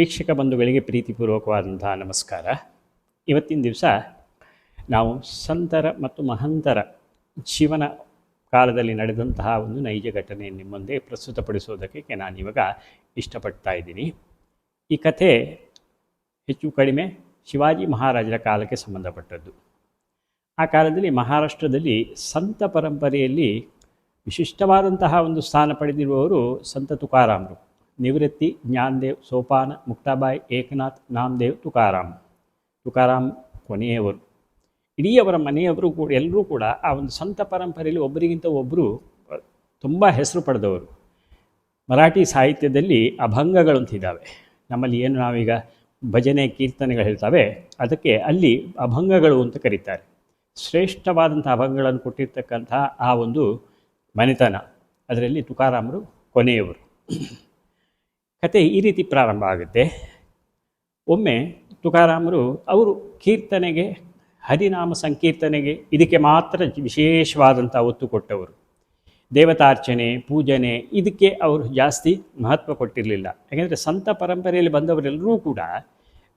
ವೀಕ್ಷಕ ಬಂಧುಗಳಿಗೆ ಪ್ರೀತಿಪೂರ್ವಕವಾದಂತಹ ನಮಸ್ಕಾರ. ಇವತ್ತಿನ ದಿವಸ ನಾವು ಸಂತರ ಮತ್ತು ಮಹಂತರ ಜೀವನ ಕಾಲದಲ್ಲಿ ನಡೆದಂತಹ ಒಂದು ನೈಜ ಘಟನೆಯನ್ನು ನಿಮ್ಮೊಂದೇ ಮುಂದೆ ಪ್ರಸ್ತುತಪಡಿಸೋದಕ್ಕೆ ನಾನು ಇವಾಗ ಇಷ್ಟಪಡ್ತಾ ಇದ್ದೀನಿ. ಈ ಕಥೆ ಹೆಚ್ಚು ಕಡಿಮೆ ಶಿವಾಜಿ ಮಹಾರಾಜರ ಕಾಲಕ್ಕೆ ಸಂಬಂಧಪಟ್ಟದ್ದು. ಆ ಕಾಲದಲ್ಲಿ ಮಹಾರಾಷ್ಟ್ರದಲ್ಲಿ ಸಂತ ಪರಂಪರೆಯಲ್ಲಿ ವಿಶಿಷ್ಟವಾದಂತಹ ಒಂದು ಸ್ಥಾನ ಪಡೆದಿರುವವರು ಸಂತ ತುಕಾರಾಮರು. ನಿವೃತ್ತಿ, ಜ್ಞಾನದೇವ್, ಸೋಪಾನ, ಮುಕ್ತಾಬಾಯಿ, ಏಕನಾಥ್, ನಾಮದೇವ್, ತುಕಾರಾಮ್. ತುಕಾರಾಮ್ ಕೊನೆಯವರು. ಇಡೀ ಅವರ ಮನೆಯವರು ಕೂಡ, ಎಲ್ಲರೂ ಕೂಡ ಆ ಒಂದು ಸಂತ ಪರಂಪರೆಯಲ್ಲಿ ಒಬ್ಬರಿಗಿಂತ ಒಬ್ಬರು ತುಂಬ ಹೆಸರು ಪಡೆದವರು. ಮರಾಠಿ ಸಾಹಿತ್ಯದಲ್ಲಿ ಅಭಂಗಗಳು ಅಂತಿದ್ದಾವೆ ನಮ್ಮಲ್ಲಿ ಏನು ನಾವೀಗ ಭಜನೆ, ಕೀರ್ತನೆಗಳು ಹೇಳ್ತವೆ, ಅದಕ್ಕೆ ಅಲ್ಲಿ ಅಭಂಗಗಳು ಅಂತ ಕರೀತಾರೆ. ಶ್ರೇಷ್ಠವಾದಂಥ ಅಭಂಗಗಳನ್ನು ಕೊಟ್ಟಿರ್ತಕ್ಕಂಥ ಆ ಒಂದು ಮನೆತನ. ಅದರಲ್ಲಿ ತುಕಾರಾಮರು ಕೊನೆಯವರು. ಕತೆ ಈ ರೀತಿ ಪ್ರಾರಂಭ ಆಗುತ್ತೆ. ಒಮ್ಮೆ ತುಕಾರಾಮರು ಅವರು ಕೀರ್ತನೆಗೆ, ಹರಿನಾಮ ಸಂಕೀರ್ತನೆಗೆ ಇದಕ್ಕೆ ಮಾತ್ರ ವಿಶೇಷವಾದಂಥ ಒತ್ತು ಕೊಟ್ಟವರು. ದೇವತಾರ್ಚನೆ, ಪೂಜನೆ ಇದಕ್ಕೆ ಅವರು ಜಾಸ್ತಿ ಮಹತ್ವ ಕೊಟ್ಟಿರಲಿಲ್ಲ. ಯಾಕೆಂದರೆ ಸಂತ ಪರಂಪರೆಯಲ್ಲಿ ಬಂದವರೆಲ್ಲರೂ ಕೂಡ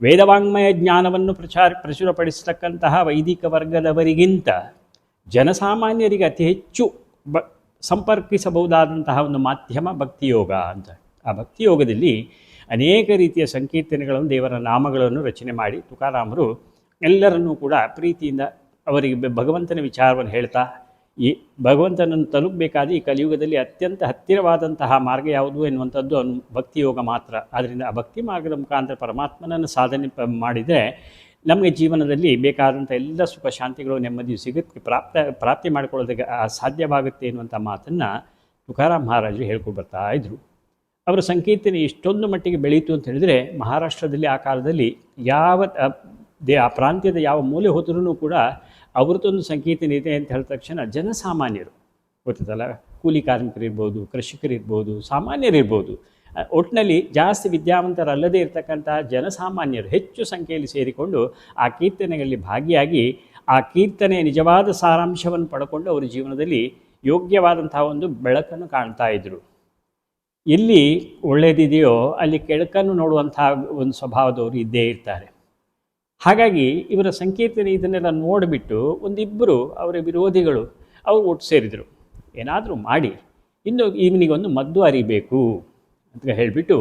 ವೇದವಾಂಗ್ಮಯ ಜ್ಞಾನವನ್ನು ಪ್ರಚಾರ, ಪ್ರಚುರಪಡಿಸತಕ್ಕಂತಹ ವೈದಿಕ ವರ್ಗದವರಿಗಿಂತ ಜನಸಾಮಾನ್ಯರಿಗೆ ಅತಿ ಹೆಚ್ಚು ಬ, ಸಂಪರ್ಕಿಸಬಹುದಾದಂತಹ ಒಂದು ಮಾಧ್ಯಮ ಭಕ್ತಿಯೋಗ ಅಂತ. ಆ ಭಕ್ತಿಯೋಗದಲ್ಲಿ ಅನೇಕ ರೀತಿಯ ಸಂಕೀರ್ತನೆಗಳನ್ನು ದೇವರ ನಾಮಗಳನ್ನು ರಚನೆ ಮಾಡಿ ತುಕಾರಾಮರು ಎಲ್ಲರನ್ನೂ ಕೂಡ ಪ್ರೀತಿಯಿಂದ ಅವರಿಗೆ ಭಗವಂತನ ವಿಚಾರವನ್ನು ಹೇಳ್ತಾ, ಈ ಭಗವಂತನನ್ನು ತಲುಪಬೇಕಾದ ಈ ಕಲಿಯುಗದಲ್ಲಿ ಅತ್ಯಂತ ಹತ್ತಿರವಾದಂತಹ ಮಾರ್ಗ ಯಾವುದು ಎನ್ನುವಂಥದ್ದು ಅನ್ ಭಕ್ತಿಯೋಗ ಮಾತ್ರ. ಆದ್ದರಿಂದ ಆ ಭಕ್ತಿ ಮಾರ್ಗದ ಮುಖಾಂತರ ಪರಮಾತ್ಮನನ್ನು ಸಾಧನೆ ಮಾಡಿದರೆ ನಮಗೆ ಜೀವನದಲ್ಲಿ ಬೇಕಾದಂಥ ಎಲ್ಲ ಸುಖ ಶಾಂತಿಗಳು ನೆಮ್ಮದಿಯು ಸಿಗುತ್ತೆ. ಪ್ರಾಪ್ತ, ಪ್ರಾಪ್ತಿ ಮಾಡಿಕೊಳ್ಳೋದಕ್ಕೆ ಸಾಧ್ಯವಾಗುತ್ತೆ ಎನ್ನುವಂಥ ಮಾತನ್ನು ತುಕಾರಾಮ್ ಮಹಾರಾಜರು ಹೇಳ್ಕೊಂಡು ಬರ್ತಾ ಇದ್ದರು ಅವರ ಸಂಕೀರ್ತನೆ ಇಷ್ಟೊಂದು ಮಟ್ಟಿಗೆ ಬೆಳೀತು ಅಂತ ಹೇಳಿದರೆ ಮಹಾರಾಷ್ಟ್ರದಲ್ಲಿ ಆ ಕಾಲದಲ್ಲಿ ಯಾವ ದೇ, ಆ ಪ್ರಾಂತ್ಯದ ಯಾವ ಮೂಲೆ ಹೋದ್ರೂ ಕೂಡ ಅವ್ರದ್ದೊಂದು ಸಂಕೀರ್ತನೆ ಇದೆ ಅಂತ ಹೇಳಿದ ತಕ್ಷಣ ಜನಸಾಮಾನ್ಯರು, ಗೊತ್ತದಲ್ಲ? ಕೂಲಿ ಕಾರ್ಮಿಕರಿರ್ಬೋದು, ಕೃಷಿಕರಿರ್ಬೋದು, ಸಾಮಾನ್ಯರಿರ್ಬೋದು ಒಟ್ಟಿನಲ್ಲಿ ಜಾಸ್ತಿ ವಿದ್ಯಾವಂತರಲ್ಲದೇ ಇರತಕ್ಕಂಥ ಜನಸಾಮಾನ್ಯರು ಹೆಚ್ಚು ಸಂಖ್ಯೆಯಲ್ಲಿ ಸೇರಿಕೊಂಡು ಆ ಕೀರ್ತನೆಗಳಲ್ಲಿ ಭಾಗಿಯಾಗಿ ಆ ಕೀರ್ತನೆಯ ನಿಜವಾದ ಸಾರಾಂಶವನ್ನು ಪಡ್ಕೊಂಡು ಅವರ ಜೀವನದಲ್ಲಿ ಯೋಗ್ಯವಾದಂತಹ ಒಂದು ಬೆಳಕನ್ನು ಕಾಣ್ತಾ ಇದ್ದರು ಎಲ್ಲಿ ಒಳ್ಳೆಯದಿದೆಯೋ ಅಲ್ಲಿ ಕೆಳಕನ್ನು ನೋಡುವಂತಹ ಒಂದು ಸ್ವಭಾವದವರು ಇದ್ದೇ ಇರ್ತಾರೆ. ಹಾಗಾಗಿ ಇವರ ಸಂಕೇತನ ಇದನ್ನೆಲ್ಲ ನೋಡಿಬಿಟ್ಟು ಒಂದಿಬ್ಬರು ಅವರ ವಿರೋಧಿಗಳು ಅವರು ಒಟ್ಟು ಸೇರಿದರು. ಏನಾದರೂ ಮಾಡಿ, ಇನ್ನು ಇವನಿಗೊಂದು ಮದ್ದು ಅರಿಬೇಕು ಅಂತ ಹೇಳಿಬಿಟ್ಟು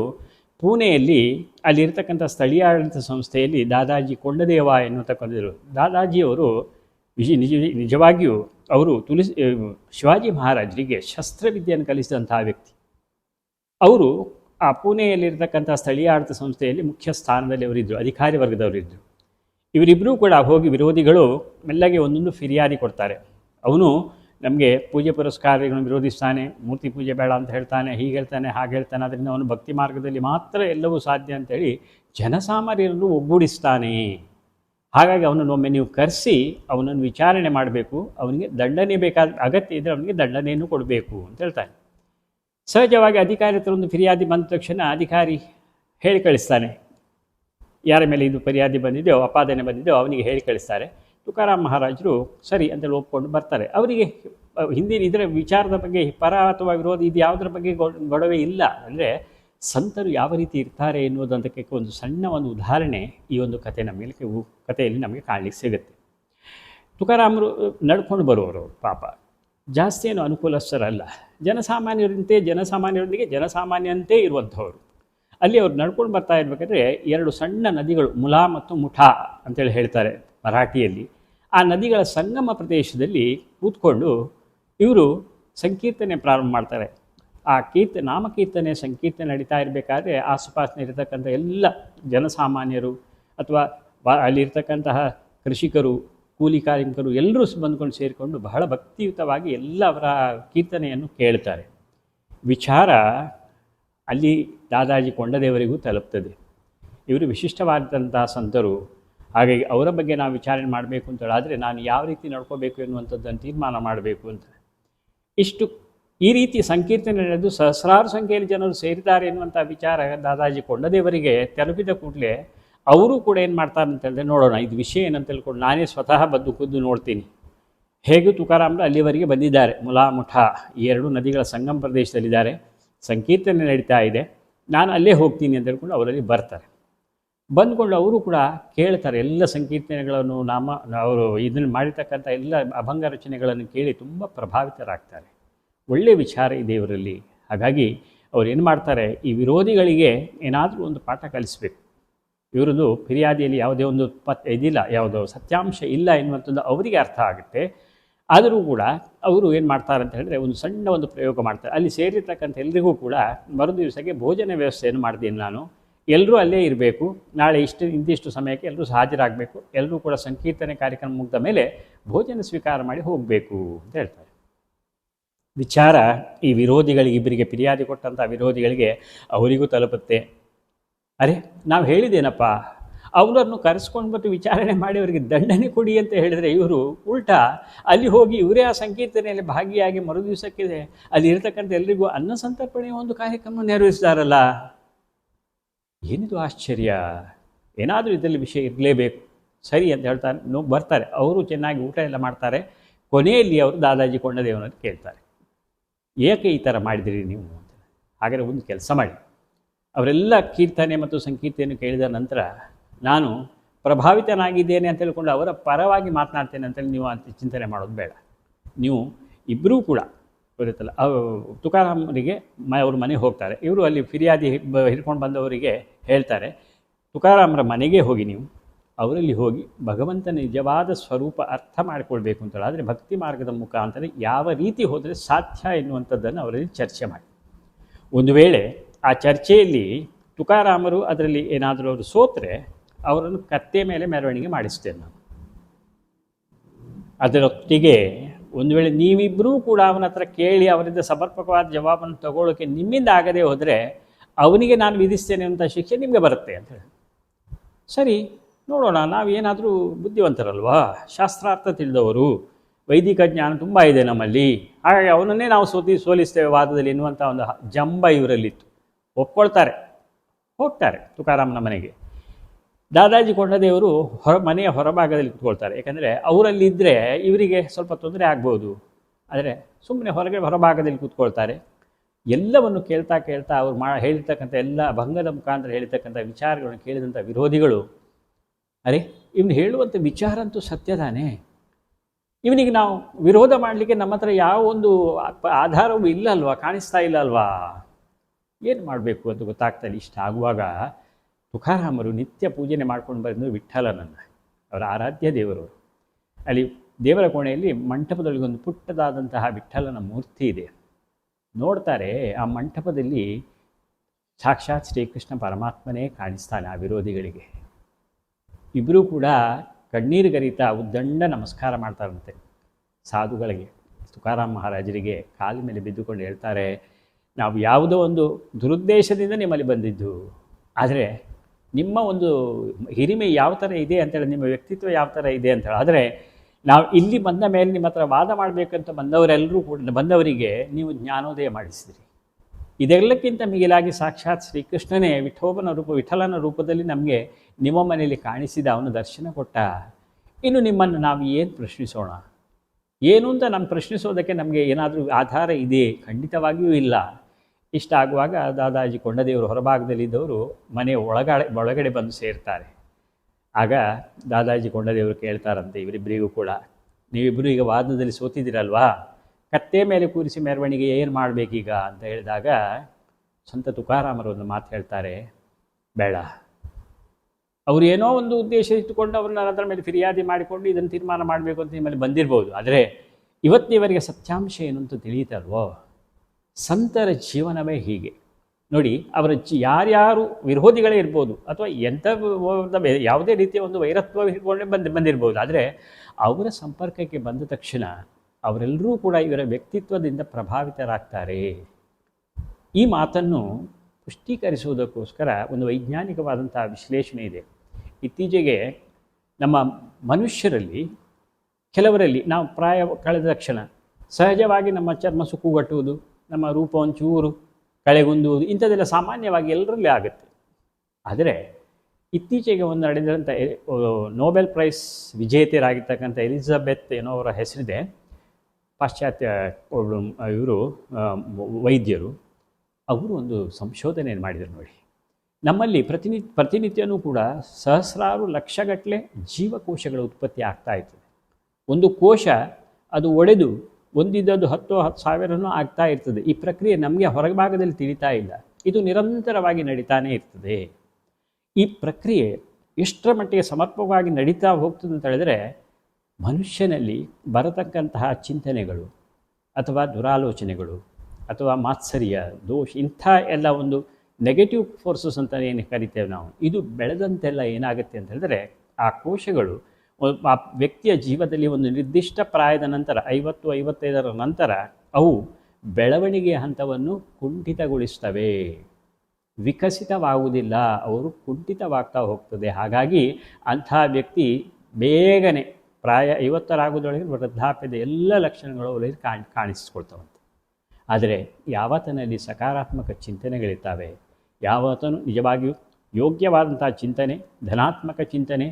ಪುಣೆಯಲ್ಲಿ ಅಲ್ಲಿರ್ತಕ್ಕಂಥ ಸ್ಥಳೀಯ ಆಡಳಿತ ಸಂಸ್ಥೆಯಲ್ಲಿ ದಾದಾಜಿ ಕೊಂಡದೇವ ಎನ್ನುತಕ್ಕಂಥರು ದಾದಾಜಿಯವರು ವಿಜ ನಿಜ, ನಿಜವಾಗಿಯೂ ಅವರು ತುಳಸಿ ಶಿವಾಜಿ ಮಹಾರಾಜರಿಗೆ ಶಸ್ತ್ರವಿದ್ಯೆಯನ್ನು ಕಲಿಸಿದಂತಹ ವ್ಯಕ್ತಿ. ಅವರು ಆ ಪುಣೆಯಲ್ಲಿರ್ತಕ್ಕಂಥ ಸ್ಥಳೀಯ ಆಡಳಿತ ಸಂಸ್ಥೆಯಲ್ಲಿ ಮುಖ್ಯ ಸ್ಥಾನದಲ್ಲಿ ಅವರಿದ್ದರು, ಅಧಿಕಾರಿ ವರ್ಗದವರಿದ್ದರು ಇವರಿಬ್ಬರೂ ಕೂಡ ಹೋಗಿ ವಿರೋಧಿಗಳು ಮೆಲ್ಲಗೆ ಒಂದೊಂದು ಫಿರ್ಯಾದಿ ಕೊಡ್ತಾರೆ. ಅವನು ನಮಗೆ ಪೂಜೆ ಪುರಸ್ಕಾರಗಳನ್ನು ವಿರೋಧಿಸ್ತಾನೆ, ಮೂರ್ತಿ ಪೂಜೆ ಬೇಡ ಅಂತ ಹೇಳ್ತಾನೆ, ಹೀಗೆ ಹೇಳ್ತಾನೆ, ಹಾಗೆ ಹೇಳ್ತಾನೆ ಅದರಿಂದ ಅವನು ಭಕ್ತಿ ಮಾರ್ಗದಲ್ಲಿ ಮಾತ್ರ ಎಲ್ಲವೂ ಸಾಧ್ಯ ಅಂತೇಳಿ ಜನಸಾಮಾನ್ಯರನ್ನು ಒಗ್ಗೂಡಿಸ್ತಾನೆ. ಹಾಗಾಗಿ ಅವನನ್ನು ಒಮ್ಮೆ ನೀವು ಕರೆಸಿ, ಅವನನ್ನು ವಿಚಾರಣೆ ಮಾಡಬೇಕು, ಅವನಿಗೆ ದಂಡನೆ ಬೇಕಾದ ಅಗತ್ಯ ಇದ್ದರೆ ಅವನಿಗೆ ದಂಡನೆಯನ್ನು ಕೊಡಬೇಕು ಅಂತ ಹೇಳ್ತಾನೆ. ಸಹಜವಾಗಿ ಅಧಿಕಾರಿ ಹತ್ರ ಒಂದು ಫಿರ್ಯಾದಿ ಬಂದ ತಕ್ಷಣ ಅಧಿಕಾರಿ ಹೇಳಿ ಕಳಿಸ್ತಾನೆ. ಯಾರ ಮೇಲೆ ಇದು ಫಿರ್ಯಾದಿ ಬಂದಿದೆಯೋ ಅಪಾದನೆ ಬಂದಿದೆಯೋ ಅವನಿಗೆ ಹೇಳಿ ಕಳಿಸ್ತಾರೆ. ತುಕಾರಾಮ್ ಮಹಾರಾಜರು ಸರಿ ಅಂತೇಳಿ ಒಪ್ಪಿಕೊಂಡು ಬರ್ತಾರೆ. ಅವರಿಗೆ ಹಿಂದಿನ ಇದರ ವಿಚಾರದ ಬಗ್ಗೆ ಪರ ಅಥವಾ ವಿರೋಧ ಇದು ಯಾವುದ್ರ ಬಗ್ಗೆ ಗೊಡವೆ ಇಲ್ಲ. ಅಂದರೆ ಸಂತರು ಯಾವ ರೀತಿ ಇರ್ತಾರೆ ಎನ್ನುವುದಕ್ಕೆ ಒಂದು ಸಣ್ಣ ಒಂದು ಉದಾಹರಣೆ ಈ ಒಂದು ಕತೆ ನಮಗೆ ಕಥೆಯಲ್ಲಿ ನಮಗೆ ಕಾಣಲಿಕ್ಕೆ ಸಿಗುತ್ತೆ. ತುಕಾರಾಮರು ನಡ್ಕೊಂಡು ಬರುವವರು ಪಾಪ. ಜಾಸ್ತಿ ಏನು ಅನುಕೂಲಸ್ಥರಲ್ಲ. ಜನಸಾಮಾನ್ಯರಂತೆ, ಜನಸಾಮಾನ್ಯರೊಂದಿಗೆ ಜನಸಾಮಾನ್ಯಂತೆ ಇರುವಂಥವ್ರು. ಅಲ್ಲಿ ಅವ್ರು ನಡ್ಕೊಂಡು ಬರ್ತಾ ಇರಬೇಕಾದ್ರೆ ಎರಡು ಸಣ್ಣ ನದಿಗಳು, ಮುಲಾ ಮತ್ತು ಮುಠಾ ಅಂತೇಳಿ ಹೇಳ್ತಾರೆ ಮರಾಠಿಯಲ್ಲಿ. ಆ ನದಿಗಳ ಸಂಗಮ ಪ್ರದೇಶದಲ್ಲಿ ಕೂತ್ಕೊಂಡು ಇವರು ಸಂಕೀರ್ತನೆ ಪ್ರಾರಂಭ ಮಾಡ್ತಾರೆ. ಆ ಕೀರ್ತ, ನಾಮಕೀರ್ತನೆ, ಸಂಕೀರ್ತನೆ ನಡೀತಾ ಇರಬೇಕಾದ್ರೆ ಆಸುಪಾಸಿನ ಇರತಕ್ಕಂಥ ಎಲ್ಲ ಜನಸಾಮಾನ್ಯರು ಅಥವಾ ಅಲ್ಲಿರ್ತಕ್ಕಂತಹ ಕೃಷಿಕರು ಕೂಲಿ ಕಾರ್ಮಿಕರು ಎಲ್ಲರೂ ಬಂದ್ಕೊಂಡು ಸೇರಿಕೊಂಡು ಬಹಳ ಭಕ್ತಿಯುತವಾಗಿ ಎಲ್ಲ ಅವರ ಕೀರ್ತನೆಯನ್ನು ಕೇಳ್ತಾರೆ. ವಿಚಾರ ಅಲ್ಲಿ ದಾದಾಜಿ ಕೊಂಡದೇವರಿಗೂ ತಲುಪ್ತದೆ. ಇವರು ವಿಶಿಷ್ಟವಾದಂತಹ ಸಂತರು. ಹಾಗಾಗಿ ಅವರ ಬಗ್ಗೆ ನಾವು ವಿಚಾರಣೆ ಮಾಡಬೇಕು ಅಂತ ಹೇಳಾದರೆ ನಾನು ಯಾವ ರೀತಿ ನಡ್ಕೋಬೇಕು ಎನ್ನುವಂಥದ್ದನ್ನು ತೀರ್ಮಾನ ಮಾಡಬೇಕು ಅಂತ. ಇಷ್ಟು ಈ ರೀತಿ ಸಂಕೀರ್ತನೆ ನಡೆದು ಸಹಸ್ರಾರು ಸಂಖ್ಯೆಯಲ್ಲಿ ಜನರು ಸೇರಿದ್ದಾರೆ ಎನ್ನುವಂಥ ವಿಚಾರ ದಾದಾಜಿ ಕೊಂಡದೇವರಿಗೆ ತಲುಪಿದ ಕೂಡಲೇ ಅವರು ಕೂಡ ಏನು ಮಾಡ್ತಾರೆ ಅಂತ ಹೇಳಿದ್ರೆ, ನೋಡೋಣ, ಇದು ವಿಷಯ ಏನಂತ ಹೇಳ್ಕೊಂಡು ನಾನೇ ಸ್ವತಃ ಬಂದು ಖುದ್ದು ನೋಡ್ತೀನಿ. ಹೇಗೂ ತುಕಾರಾಮ್ರು ಅಲ್ಲಿವರೆಗೆ ಬಂದಿದ್ದಾರೆ? ಮುಲಾ ಮುಠಾ ಈ ಎರಡು ನದಿಗಳ ಸಂಗಮ ಪ್ರದೇಶದಲ್ಲಿದ್ದಾರೆ. ಸಂಕೀರ್ತನೆ ನಡೀತಾ ಇದೆ. ನಾನು ಅಲ್ಲೇ ಹೋಗ್ತೀನಿ ಅಂತ ಹೇಳ್ಕೊಂಡು ಅವರಲ್ಲಿ ಬರ್ತಾರೆ. ಬಂದ್ಕೊಂಡು ಅವರು ಕೂಡ ಕೇಳ್ತಾರೆ, ಎಲ್ಲ ಸಂಕೀರ್ತನೆಗಳನ್ನು ನಾಮ, ಅವರು ಇದನ್ನು ಮಾಡಿರ್ತಕ್ಕಂಥ ಎಲ್ಲ ಅಭಂಗ ರಚನೆಗಳನ್ನು ಕೇಳಿ ತುಂಬ ಪ್ರಭಾವಿತರಾಗ್ತಾರೆ. ಒಳ್ಳೆಯ ವಿಚಾರ ಇದೆ ಇವರಲ್ಲಿ. ಹಾಗಾಗಿ ಅವ್ರು ಏನು ಮಾಡ್ತಾರೆ, ಈ ವಿರೋಧಿಗಳಿಗೆ ಏನಾದರೂ ಒಂದು ಪಾಠ ಕಲಿಸ್ಬೇಕು. ಇವರದ್ದು ಫಿರ್ಯಾದಿಯಲ್ಲಿ ಯಾವುದೇ ಒಂದು ಪತ್, ಇದಿಲ್ಲ, ಯಾವುದೋ ಸತ್ಯಾಂಶ ಇಲ್ಲ ಎನ್ನುವಂಥದ್ದು ಅವರಿಗೆ ಅರ್ಥ ಆಗುತ್ತೆ. ಆದರೂ ಕೂಡ ಅವರು ಏನು ಮಾಡ್ತಾರೆ ಅಂತ ಹೇಳಿದ್ರೆ ಒಂದು ಸಣ್ಣ ಒಂದು ಪ್ರಯೋಗ ಮಾಡ್ತಾರೆ. ಅಲ್ಲಿ ಸೇರಿರ್ತಕ್ಕಂಥ ಎಲ್ರಿಗೂ ಕೂಡ ಮರು ದಿವಸಕ್ಕೆ ಭೋಜನ ವ್ಯವಸ್ಥೆಯನ್ನು ಮಾಡಿದ್ದೀನಿ ನಾನು. ಎಲ್ಲರೂ ಅಲ್ಲೇ ಇರಬೇಕು. ನಾಳೆ ಇಷ್ಟು, ಇಂದಿಷ್ಟು ಸಮಯಕ್ಕೆ ಎಲ್ಲರೂ ಹಾಜರಾಗಬೇಕು. ಎಲ್ಲರೂ ಕೂಡ ಸಂಕೀರ್ತನೆ ಕಾರ್ಯಕ್ರಮ ಮುಗಿದ ಮೇಲೆ ಭೋಜನ ಸ್ವೀಕಾರ ಮಾಡಿ ಹೋಗಬೇಕು ಅಂತ ಹೇಳ್ತಾರೆ. ವಿಚಾರ ಈ ವಿರೋಧಿಗಳಿಗೆ, ಇಬ್ಬರಿಗೆ, ಫಿರ್ಯಾದಿ ಕೊಟ್ಟಂಥ ವಿರೋಧಿಗಳಿಗೆ ಅವರಿಗೂ ತಲುಪುತ್ತೆ. ಅರೆ, ನಾವು ಹೇಳಿದ್ದೇನಪ್ಪ? ಅವರನ್ನು ಕರೆಸ್ಕೊಂಡು ಬಂದು ವಿಚಾರಣೆ ಮಾಡಿ ಅವರಿಗೆ ದಂಡನೆ ಕೊಡಿ ಅಂತ ಹೇಳಿದರೆ ಇವರು ಉಲ್ಟಾ ಅಲ್ಲಿ ಹೋಗಿ ಇವರೇ ಆ ಸಂಕೀರ್ತನೆಯಲ್ಲಿ ಭಾಗಿಯಾಗಿ ಅಲ್ಲಿ ಇರತಕ್ಕಂಥ ಎಲ್ರಿಗೂ ಅನ್ನ ಸಂತರ್ಪಣೆಯ ಒಂದು ಕಾರ್ಯಕ್ರಮ ನೆರವೇರಿಸಿದಾರಲ್ಲ? ಏನಿದು ಆಶ್ಚರ್ಯ? ಏನಾದರೂ ಇದರಲ್ಲಿ ವಿಷಯ ಇರಲೇಬೇಕು. ಸರಿ ಅಂತ ಹೇಳ್ತಾರೆ, ನೋ, ಬರ್ತಾರೆ. ಅವರು ಚೆನ್ನಾಗಿ ಊಟ ಎಲ್ಲ ಮಾಡ್ತಾರೆ. ಕೊನೆಯಲ್ಲಿ ಅವರು ದಾದಾಜಿ ಕೊಂಡದೇವನನ್ನು ಕೇಳ್ತಾರೆ. ಏಕೆ ಈ ಥರ ಮಾಡಿದಿರಿ ನೀವು? ಅಂತ ಹಾಗಾದರೆ ಒಂದು ಕೆಲಸ ಮಾಡಿ. ಅವರೆಲ್ಲ ಕೀರ್ತನೆ ಮತ್ತು ಸಂಕೀರ್ತೆಯನ್ನು ಕೇಳಿದ ನಂತರ ನಾನು ಪ್ರಭಾವಿತನಾಗಿದ್ದೇನೆ ಅಂತ ಹೇಳಿಕೊಂಡು ಅವರ ಪರವಾಗಿ ಮಾತನಾಡ್ತೇನೆ ಅಂತೇಳಿ ನೀವು ಅಂತ ಚಿಂತನೆ ಮಾಡೋದು ಬೇಡ. ನೀವು ಇಬ್ಬರೂ ಕೂಡ ಬರುತ್ತಲ್ಲ ತುಕಾರಾಮರಿಗೆ ಮ, ಅವ್ರ ಮನೆಗೆ ಹೋಗ್ತಾರೆ. ಇವರು ಅಲ್ಲಿ ಫಿರ್ಯಾದಿ ಹಿಡ್ಕೊಂಡು ಬಂದವರಿಗೆ ಹೇಳ್ತಾರೆ, ತುಕಾರಾಮರ ಮನೆಗೆ ಹೋಗಿ ನೀವು, ಅವರಲ್ಲಿ ಹೋಗಿ ಭಗವಂತನ ನಿಜವಾದ ಸ್ವರೂಪ ಅರ್ಥ ಮಾಡಿಕೊಳ್ಬೇಕು ಅಂತೇಳಿ, ಆದರೆ ಭಕ್ತಿ ಮಾರ್ಗದ ಮುಖಾಂತರ ಯಾವ ರೀತಿ ಹೋದರೆ ಸಾಧ್ಯ ಎನ್ನುವಂಥದ್ದನ್ನು ಅವರಲ್ಲಿ ಚರ್ಚೆ ಮಾಡಿ. ಒಂದು ವೇಳೆ ಆ ಚರ್ಚೆಯಲ್ಲಿ ತುಕಾರಾಮರು ಅದರಲ್ಲಿ ಏನಾದರೂ ಅವರು ಸೋತ್ರೆ ಅವರನ್ನು ಕತ್ತೆ ಮೇಲೆ ಮೆರವಣಿಗೆ ಮಾಡಿಸ್ತೇನೆ ನಾನು. ಅದರೊಟ್ಟಿಗೆ ಒಂದು ವೇಳೆ ನೀವಿಬ್ಬರೂ ಕೂಡ ಅವನ ಹತ್ರ ಕೇಳಿ ಅವರಿಂದ ಸಮರ್ಪಕವಾದ ಜವಾಬನ್ನು ತಗೊಳ್ಳೋಕೆ ನಿಮ್ಮಿಂದ ಆಗದೆ ಹೋದರೆ ಅವನಿಗೆ ನಾನು ವಿಧಿಸ್ತೇನೆ ಅಂತ ಶಿಕ್ಷೆ ನಿಮಗೆ ಬರುತ್ತೆ ಅಂತ ಹೇಳಿ. ಸರಿ, ನೋಡೋಣ, ನಾವು ಏನಾದರೂ ಬುದ್ಧಿವಂತರಲ್ವಾ? ಶಾಸ್ತ್ರಾರ್ಥ ತಿಳಿದವರು, ವೈದಿಕ ಜ್ಞಾನ ತುಂಬ ಇದೆ ನಮ್ಮಲ್ಲಿ. ಹಾಗಾಗಿ ಅವನನ್ನೇ ನಾವು ಸೋತಿ ಸೋಲಿಸ್ತೇವೆ ವಾದದಲ್ಲಿ ಎನ್ನುವಂಥ ಒಂದು ಜಂಬ ಇವರಲ್ಲಿತ್ತು. ಒಪ್ಕೊಳ್ತಾರೆ. ಹೋಗ್ತಾರೆ ತುಕಾರಾಮನ ಮನೆಗೆ. ದಾದಾಜಿ ಕೊಂಡದೇವರು ಹೊರ ಮನೆಯ ಹೊರಭಾಗದಲ್ಲಿ ಕುತ್ಕೊಳ್ತಾರೆ. ಯಾಕಂದರೆ ಅವರಲ್ಲಿದ್ದರೆ ಇವರಿಗೆ ಸ್ವಲ್ಪ ತೊಂದರೆ ಆಗ್ಬೋದು. ಆದರೆ ಸುಮ್ಮನೆ ಹೊರಗಡೆ ಹೊರಭಾಗದಲ್ಲಿ ಕೂತ್ಕೊಳ್ತಾರೆ. ಎಲ್ಲವನ್ನು ಕೇಳ್ತಾ ಕೇಳ್ತಾ ಅವ್ರು ಮಾ ಹೇಳಿರ್ತಕ್ಕಂಥ ಎಲ್ಲ ಭಂಗದ ಮುಖಾಂತರ ಹೇಳಿರ್ತಕ್ಕಂಥ ವಿಚಾರಗಳನ್ನು ಕೇಳಿದಂಥ ವಿರೋಧಿಗಳು, ಅರೆ ಇವನು ಹೇಳುವಂಥ ವಿಚಾರ ಅಂತೂ ಸತ್ಯದಾನೆ ಇವನಿಗೆ ನಾವು ವಿರೋಧ ಮಾಡಲಿಕ್ಕೆ ನಮ್ಮ ಹತ್ರ ಯಾವ ಒಂದು ಆಧಾರವೂ ಇಲ್ಲ ಅಲ್ವಾ ಕಾಣಿಸ್ತಾ ಇಲ್ಲ ಅಲ್ವಾ? ಏನು ಮಾಡಬೇಕು ಅಂತ ಗೊತ್ತಾಗ್ತದೆ ಇಷ್ಟ ಆಗುವಾಗ ತುಕಾರಾಮರು ನಿತ್ಯ ಪೂಜನೆ ಮಾಡ್ಕೊಂಡು ಬಂದು ವಿಠ್ಠಲನನ್ನು ಅವರ ಆರಾಧ್ಯ ದೇವರು. ಅಲ್ಲಿ ದೇವರ ಕೋಣೆಯಲ್ಲಿ ಮಂಟಪದೊಳಗೆ ಒಂದು ಪುಟ್ಟದಾದಂತಹ ವಿಠ್ಠಲನ ಮೂರ್ತಿ ಇದೆ. ನೋಡ್ತಾರೆ, ಆ ಮಂಟಪದಲ್ಲಿ ಸಾಕ್ಷಾತ್ ಶ್ರೀಕೃಷ್ಣ ಪರಮಾತ್ಮನೇ ಕಾಣಿಸ್ತಾನೆ ಆ ವಿರೋಧಿಗಳಿಗೆ. ಇಬ್ಬರೂ ಕೂಡ ಕಣ್ಣೀರು ಗರಿತಾ ಉದ್ದಂಡ ನಮಸ್ಕಾರ ಮಾಡ್ತಾರಂತೆ. ಸಾಧುಗಳಿಗೆ, ತುಕಾರಾಮ್ ಮಹಾರಾಜರಿಗೆ ಕಾಲ ಮೇಲೆ ಬಿದ್ದುಕೊಂಡು ಹೇಳ್ತಾರೆ ನಾವು ಯಾವುದೋ ಒಂದು ದುರುದ್ದೇಶದಿಂದ ನಿಮ್ಮಲ್ಲಿ ಬಂದಿದ್ದು, ಆದರೆ ನಿಮ್ಮ ಒಂದು ಹಿರಿಮೆ ಯಾವ ಥರ ಇದೆ ಅಂತೇಳಿ ನಿಮ್ಮ ವ್ಯಕ್ತಿತ್ವ ಯಾವ ಥರ ಇದೆ ಅಂತೇಳಿ ಆದರೆ ನಾವು ಇಲ್ಲಿ ಬಂದ ಮೇಲೆ ನಿಮ್ಮ ಹತ್ರ ವಾದ ಮಾಡಬೇಕಂತ ಬಂದವರೆಲ್ಲರೂ ಕೂಡ, ಬಂದವರಿಗೆ ನೀವು ಜ್ಞಾನೋದಯ ಮಾಡಿಸಿದ್ರಿ. ಇದೆಲ್ಲಕ್ಕಿಂತ ಮಿಗಿಲಾಗಿ ಸಾಕ್ಷಾತ್ ಶ್ರೀಕೃಷ್ಣನೇ ವಿಠೋಬನ ರೂಪ, ವಿಠಲನ ರೂಪದಲ್ಲಿ ನಮಗೆ ನಿಮ್ಮ ಮನೆಯಲ್ಲಿ ಕಾಣಿಸಿದ ಅವನು ದರ್ಶನ ಕೊಟ್ಟ. ಇನ್ನು ನಿಮ್ಮನ್ನು ನಾವು ಏನು ಪ್ರಶ್ನಿಸೋಣ? ಏನು ಅಂತ ನಮ್ಮ ಪ್ರಶ್ನಿಸೋದಕ್ಕೆ ನಮಗೆ ಏನಾದರೂ ಆಧಾರ ಇದೆ ಖಂಡಿತವಾಗಿಯೂ ಇಲ್ಲ. ಇಷ್ಟ ಆಗುವಾಗ ದಾದಾಜಿ ಕೊಂಡದೇವರು ಹೊರಭಾಗದಲ್ಲಿದ್ದವರು ಮನೆ ಒಳಗಡೆ ಒಳಗಡೆ ಬಂದು ಸೇರ್ತಾರೆ. ಆಗ ದಾದಾಜಿ ಕೊಂಡದೇವರು ಕೇಳ್ತಾರಂತೆ ಇವರಿಬ್ಬರಿಗೂ ಕೂಡ ನೀವಿಬ್ಬರು ಈಗ ವಾದದಲ್ಲಿ ಸೋತಿದ್ದೀರಲ್ವಾ? ಕತ್ತೆ ಮೇಲೆ ಕೂರಿಸಿ ಮೆರವಣಿಗೆ ಏನು ಮಾಡಬೇಕೀಗ ಅಂತ ಹೇಳಿದಾಗ ಸಂತ ತುಕಾರಾಮರು ಒಂದು ಮಾತು ಹೇಳ್ತಾರೆ, ಬೇಡ. ಅವರು ಏನೋ ಒಂದು ಉದ್ದೇಶ ಇಟ್ಟುಕೊಂಡು ಅವ್ರನ್ನ ಅದರ ಮೇಲೆ ಫಿರ್ಯಾದಿ ಮಾಡಿಕೊಂಡು ಇದನ್ನು ತೀರ್ಮಾನ ಮಾಡಬೇಕು ಅಂತ ನಿಮ್ಮಲ್ಲಿ ಬಂದಿರ್ಬೋದು. ಆದರೆ ಇವತ್ತಿನವರೆಗೆ ಸತ್ಯಾಂಶ ಏನು ಅಂತ ತಿಳಿಯುತ್ತಲ್ವೋ? ಸಂತರ ಜೀವನವೇ ಹೀಗೆ. ನೋಡಿ, ಅವರ ಜಿ, ಯಾರ್ಯಾರು ವಿರೋಧಿಗಳೇ ಇರ್ಬೋದು, ಅಥವಾ ಎಂಥ ಯಾವುದೇ ರೀತಿಯ ಒಂದು ವೈರತ್ವ ಹಿಡ್ಕೊಂಡೇ ಬಂದು, ಬಂದಿರ್ಬೋದು, ಆದರೆ ಅವರ ಸಂಪರ್ಕಕ್ಕೆ ಬಂದ ತಕ್ಷಣ ಅವರೆಲ್ಲರೂ ಕೂಡ ಇವರ ವ್ಯಕ್ತಿತ್ವದಿಂದ ಪ್ರಭಾವಿತರಾಗ್ತಾರೆ. ಈ ಮಾತನ್ನು ಪುಷ್ಟೀಕರಿಸುವುದಕ್ಕೋಸ್ಕರ ಒಂದು ವೈಜ್ಞಾನಿಕವಾದಂಥ ವಿಶ್ಲೇಷಣೆ ಇದೆ. ಇತ್ತೀಚೆಗೆ ನಮ್ಮ ಮನುಷ್ಯರಲ್ಲಿ, ಕೆಲವರಲ್ಲಿ ನಾವು ಪ್ರಾಯ, ಕಳೆದ ತಕ್ಷಣ ಸಹಜವಾಗಿ ನಮ್ಮ ಚರ್ಮ ಸುಕ್ಕುಗಟ್ಟುವುದು ನಮ್ಮ ರೂಪ ಒಂಚೂರು ಕಳೆಗುಂದುವುದು ಇಂಥದ್ದೆಲ್ಲ ಸಾಮಾನ್ಯವಾಗಿ ಎಲ್ಲರಲ್ಲಿ ಆಗುತ್ತೆ. ಆದರೆ ಇತ್ತೀಚೆಗೆ ಒಂದು ನಡೆದಂಥ ನೋಬೆಲ್ ಪ್ರೈಸ್ ವಿಜೇತೆಯರಾಗಿರ್ತಕ್ಕಂಥ ಎಲಿಜಬೆತ್ ಏನೋ ಅವರ ಹೆಸರಿದೆ. ಪಾಶ್ಚಾತ್ಯ ಇವರು ವೈದ್ಯರು. ಅವರು ಒಂದು ಸಂಶೋಧನೆಯನ್ನು ಮಾಡಿದರು ನೋಡಿ. ನಮ್ಮಲ್ಲಿ ಪ್ರತಿನಿ, ಪ್ರತಿನಿತ್ಯನೂ ಕೂಡ ಸಹಸ್ರಾರು ಲಕ್ಷಗಟ್ಟಲೆ ಜೀವಕೋಶಗಳ ಉತ್ಪತ್ತಿ ಆಗ್ತಾ ಇರ್ತದೆ. ಒಂದು ಕೋಶ ಅದು ಒಡೆದು ಒಂದಿದ್ದದ್ದು ಹತ್ತು ಹತ್ತು ಸಾವಿರನೂ ಆಗ್ತಾ ಇರ್ತದೆ. ಈ ಪ್ರಕ್ರಿಯೆ ನಮಗೆ ಹೊರಭಾಗದಲ್ಲಿ ತಿಳಿತಾ ಇಲ್ಲ. ಇದು ನಿರಂತರವಾಗಿ ನಡೀತಾನೆ ಇರ್ತದೆ. ಈ ಪ್ರಕ್ರಿಯೆ ಎಷ್ಟರ ಮಟ್ಟಿಗೆ ಸಮರ್ಪಕವಾಗಿ ನಡೀತಾ ಹೋಗ್ತದೆ ಅಂತ ಹೇಳಿದ್ರೆ, ಮನುಷ್ಯನಲ್ಲಿ ಬರತಕ್ಕಂತಹ ಚಿಂತನೆಗಳು ಅಥವಾ ದುರಾಲೋಚನೆಗಳು ಅಥವಾ ಮಾತ್ಸರ್ಯ, ದೋಷ, ಇಂಥ ಎಲ್ಲ ಒಂದು ನೆಗೆಟಿವ್ ಫೋರ್ಸಸ್ ಅಂತ ಏನು ಕರಿತೇವೆ ನಾವು? ಇದು ಬೆಳೆದಂತೆಲ್ಲ ಏನಾಗುತ್ತೆ ಅಂತ ಹೇಳಿದ್ರೆ, ಆ ಕೋಶಗಳು ಆ ವ್ಯಕ್ತಿಯ ಜೀವದಲ್ಲಿ ಒಂದು ನಿರ್ದಿಷ್ಟ ಪ್ರಾಯದ ನಂತರ, ಐವತ್ತು, ಐವತ್ತೈದರ ನಂತರ ಅವು ಬೆಳವಣಿಗೆಯ ಹಂತವನ್ನು ಕುಂಠಿತಗೊಳಿಸ್ತವೆ ವಿಕಸಿತವಾಗುವುದಿಲ್ಲ, ಅವರು ಕುಂಠಿತವಾಗ್ತಾ ಹೋಗ್ತದೆ. ಹಾಗಾಗಿ ಅಂಥ ವ್ಯಕ್ತಿ ಬೇಗನೆ ಪ್ರಾಯ ಐವತ್ತರಾಗೋದ್ರೊಳಗೆ ವೃದ್ಧಾಪ್ಯದ ಎಲ್ಲ ಲಕ್ಷಣಗಳು ಅವರಲ್ಲಿ ಕಾಣ್, ಕಾಣಿಸ್ಕೊಳ್ತಾವಂತೆ. ಆದರೆ ಯಾವತನಲ್ಲಿ ಸಕಾರಾತ್ಮಕ ಚಿಂತನೆಗಳಿರ್ತವೆ ಯಾವತನು ನಿಜವಾಗಿಯೂ ಯೋಗ್ಯವಾದಂಥ ಚಿಂತನೆ, ಧನಾತ್ಮಕ ಚಿಂತನೆ,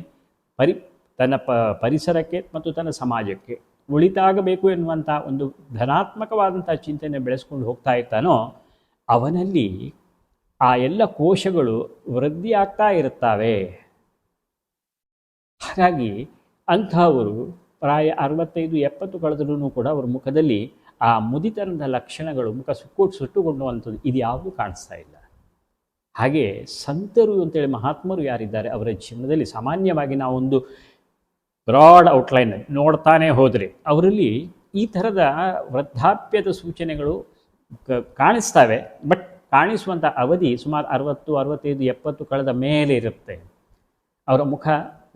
ಪರಿ ತನ್ನ ಪ, ಪರಿಸರಕ್ಕೆ ಮತ್ತು ತನ್ನ ಸಮಾಜಕ್ಕೆ ಉಳಿತಾಗಬೇಕು ಎನ್ನುವಂಥ ಒಂದು ಧನಾತ್ಮಕವಾದಂಥ ಚಿಂತನೆ ಬೆಳೆಸ್ಕೊಂಡು ಹೋಗ್ತಾ ಇರ್ತಾನೋ, ಅವನಲ್ಲಿ ಆ ಎಲ್ಲ ಕೋಶಗಳು ವೃದ್ಧಿಯಾಗ್ತಾ ಇರುತ್ತವೆ. ಹಾಗಾಗಿ ಅಂಥವರು ಪ್ರಾಯ ಅರವತ್ತೈದು, ಎಪ್ಪತ್ತು ಕಳೆದ್ರೂ ಕೂಡ ಅವರ ಮುಖದಲ್ಲಿ ಆ ಮುದಿತನದ ಲಕ್ಷಣಗಳು, ಮುಖ ಸುಕ್ಕೋಟ್ ಸುಟ್ಟುಕೊಂಡುವಂಥದ್ದು ಇದು ಯಾವುದೂ ಕಾಣಿಸ್ತಾ ಇಲ್ಲ. ಹಾಗೆ ಸಂತರು ಅಂತೇಳಿ ಮಹಾತ್ಮರು ಯಾರಿದ್ದಾರೆ, ಅವರ ಜೀವನದಲ್ಲಿ ಸಾಮಾನ್ಯವಾಗಿ ನಾವೊಂದು ಬ್ರಾಡ್ ಔಟ್ಲೈನ್ ನೋಡ್ತಾನೆ ಹೋದರೆ ಅವರಲ್ಲಿ ಈ ಥರದ ವೃದ್ಧಾಪ್ಯದ ಸೂಚನೆಗಳು ಕಾಣಿಸ್ತವೆ, ಬಟ್ ಕಾಣಿಸುವಂಥ ಅವಧಿ ಸುಮಾರು ಅರವತ್ತು, ಅರವತ್ತೈದು, ಎಪ್ಪತ್ತು ಕಳೆದ ಮೇಲೆ ಇರುತ್ತೆ. ಅವರ ಮುಖ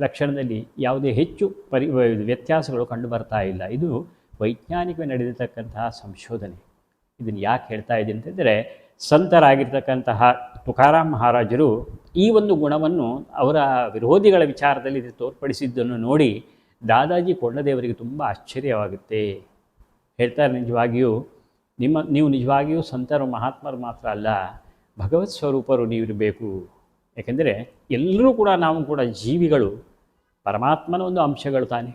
ಲಕ್ಷಣದಲ್ಲಿ ಯಾವುದೇ ಹೆಚ್ಚು ಪರಿ ವ್ಯತ್ಯಾಸಗಳು ಕಂಡು ಬರ್ತಾ ಇಲ್ಲ. ಇದು ವೈಜ್ಞಾನಿಕವಾಗಿ ನಡೆದಿರ್ತಕ್ಕಂತಹ ಸಂಶೋಧನೆ. ಇದನ್ನು ಯಾಕೆ ಹೇಳ್ತಾ ಇದ್ದೀನಿ ಅಂತಂದರೆ, ಸಂತರಾಗಿರ್ತಕ್ಕಂತಹ ತುಕಾರಾಮ್ ಮಹಾರಾಜರು ಈ ಒಂದು ಗುಣವನ್ನು ಅವರ ವಿರೋಧಿಗಳ ವಿಚಾರದಲ್ಲಿ ಇದು ತೋರ್ಪಡಿಸಿದ್ದನ್ನು ನೋಡಿ ದಾದಾಜಿ ಕೊಂಡದೇವರಿಗೆ ತುಂಬ ಆಶ್ಚರ್ಯವಾಗುತ್ತೆ. ಹೇಳ್ತಾರೆ ನಿಜವಾಗಿಯೂ, ನಿಮ್ಮ, ನೀವು ನಿಜವಾಗಿಯೂ ಸಂತರು ಮಹಾತ್ಮರು ಮಾತ್ರ ಅಲ್ಲ, ಭಗವತ್ ಸ್ವರೂಪರು ನೀವಿರಬೇಕು. ಯಾಕೆಂದರೆ ಎಲ್ಲರೂ ಕೂಡ ನಾವು ಕೂಡ ಜೀವಿಗಳು, ಪರಮಾತ್ಮನ ಒಂದು ಅಂಶಗಳು ತಾನೆ.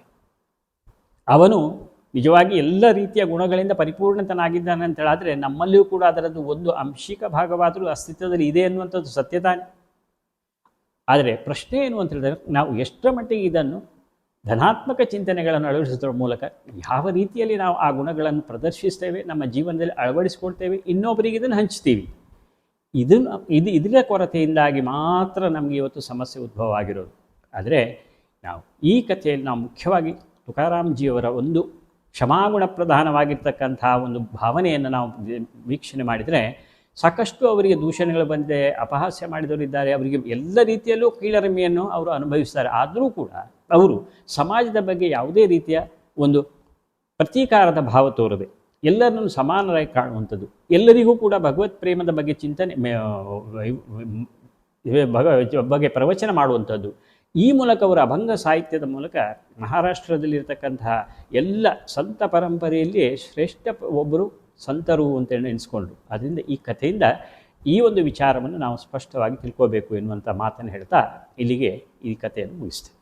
ಅವನು ನಿಜವಾಗಿ ಎಲ್ಲ ರೀತಿಯ ಗುಣಗಳಿಂದ ಪರಿಪೂರ್ಣತನಾಗಿದ್ದಾನೆ ಅಂತ ಹೇಳಿದ್ರೆ ನಮ್ಮಲ್ಲಿಯೂ ಕೂಡ ಅದರದ್ದು ಒಂದು ಅಂಶಿಕ ಭಾಗವಾದರೂ ಅಸ್ತಿತ್ವದಲ್ಲಿ ಇದೆ ಅನ್ನುವಂಥದ್ದು ಸತ್ಯ ತಾನೆ. ಆದರೆ ಪ್ರಶ್ನೆ ಏನು ಅಂತ ಹೇಳಿದ್ರೆ ನಾವು ಎಷ್ಟರ ಮಟ್ಟಿಗೆ ಇದನ್ನು ಧನಾತ್ಮಕ ಚಿಂತನೆಗಳನ್ನು ಅಳವಡಿಸೋದ್ರ ಮೂಲಕ ಯಾವ ರೀತಿಯಲ್ಲಿ ನಾವು ಆ ಗುಣಗಳನ್ನು ಪ್ರದರ್ಶಿಸ್ತೇವೆ, ನಮ್ಮ ಜೀವನದಲ್ಲಿ ಅಳವಡಿಸ್ಕೊಳ್ತೇವೆ, ಇನ್ನೊಬ್ಬರಿಗೆ ಇದನ್ನು ಹಂಚ್ತೀವಿ. ಇದನ್ನು ಇದು ಇದರ ಕೊರತೆಯಿಂದಾಗಿ ಮಾತ್ರ ನಮಗೆ ಇವತ್ತು ಸಮಸ್ಯೆ ಉದ್ಭವ ಆಗಿರೋದು ಆದರೆ ನಾವು ಈ ಕಥೆಯಲ್ಲಿ ನಾವು ಮುಖ್ಯವಾಗಿ ತುಕಾರಾಮ್ಜಿಯವರ ಒಂದು ಕ್ಷಮಾಗುಣ ಪ್ರಧಾನವಾಗಿರ್ತಕ್ಕಂಥ ಒಂದು ಭಾವನೆಯನ್ನು ನಾವು ವೀಕ್ಷಣೆ ಮಾಡಿದರೆ ಸಾಕಷ್ಟು ಅವರಿಗೆ ದೂಷಣೆಗಳು ಬಂದಿದೆ, ಅಪಹಾಸ್ಯ ಮಾಡಿದವರು ಇದ್ದಾರೆ, ಅವರಿಗೆ ಎಲ್ಲ ರೀತಿಯಲ್ಲೂ ಕೀಳರಿಮೆಯನ್ನು ಅವರು ಅನುಭವಿಸ್ತಾರೆ. ಆದರೂ ಕೂಡ ಅವರು ಸಮಾಜದ ಬಗ್ಗೆ ಯಾವುದೇ ರೀತಿಯ ಒಂದು ಪ್ರತೀಕಾರದ ಭಾವ ತೋರದೆ ಎಲ್ಲರನ್ನು ಸಮಾನರಾಗಿ ಕಾಣುವಂಥದ್ದು. ಎಲ್ಲರಿಗೂ ಕೂಡ ಭಗವತ್ ಪ್ರೇಮದ ಬಗ್ಗೆ ಚಿಂತನೆ, ಮೇ- ಇವೆ ಭಗ, ಬಗ್ಗೆ ಪ್ರವಚನ ಮಾಡುವಂಥದ್ದು. ಈ ಮೂಲಕ ಅವರ ಅಭಂಗ ಸಾಹಿತ್ಯದ ಮೂಲಕ ಮಹಾರಾಷ್ಟ್ರದಲ್ಲಿರ್ತಕ್ಕಂತಹ ಎಲ್ಲ ಸಂತ ಪರಂಪರೆಯಲ್ಲಿ ಶ್ರೇಷ್ಠ ಒಬ್ಬರು ಸಂತರು ಅಂತ ಎನಿಸ್ಕೊಂಡ್ರು ಅದರಿಂದ ಈ ಕಥೆಯಿಂದ ಈ ಒಂದು ವಿಚಾರವನ್ನು ನಾವು ಸ್ಪಷ್ಟವಾಗಿ ತಿಳ್ಕೋಬೇಕು ಎನ್ನುವಂಥ ಮಾತನ್ನು ಹೇಳ್ತಾ ಇಲ್ಲಿಗೆ ಈ ಕಥೆಯನ್ನು ಮುಗಿಸ್ತೇನೆ.